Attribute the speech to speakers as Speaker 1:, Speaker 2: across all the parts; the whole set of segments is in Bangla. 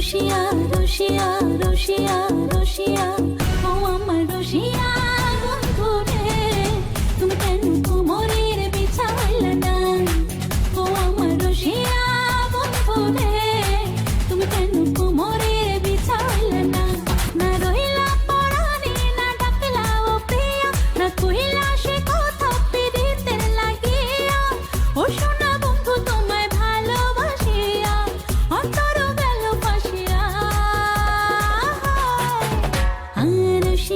Speaker 1: রসিয়া রসিয়া রসিয়া রসিয়া ও আমার রসিয়া বন্ধু রে, তুমি কেন কোমরের বিছা হইল না ও আমার রসিয়া বন্ধু রে, তুমি কেন কোমরের বিছা হইল না না রইলা পরানে না ডাকলা ও প্রিয়া, না কইলা সে কথা পিড়িতে লাগিয়া। ও শোনা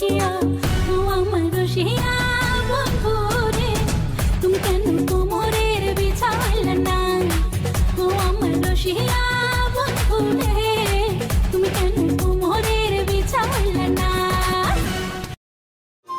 Speaker 1: রসিয়া, ও আমার রসিয়া বন্ধু রে তুমি কেন কোমরের বিছাইল না ও আমার রসিয়া বন্ধু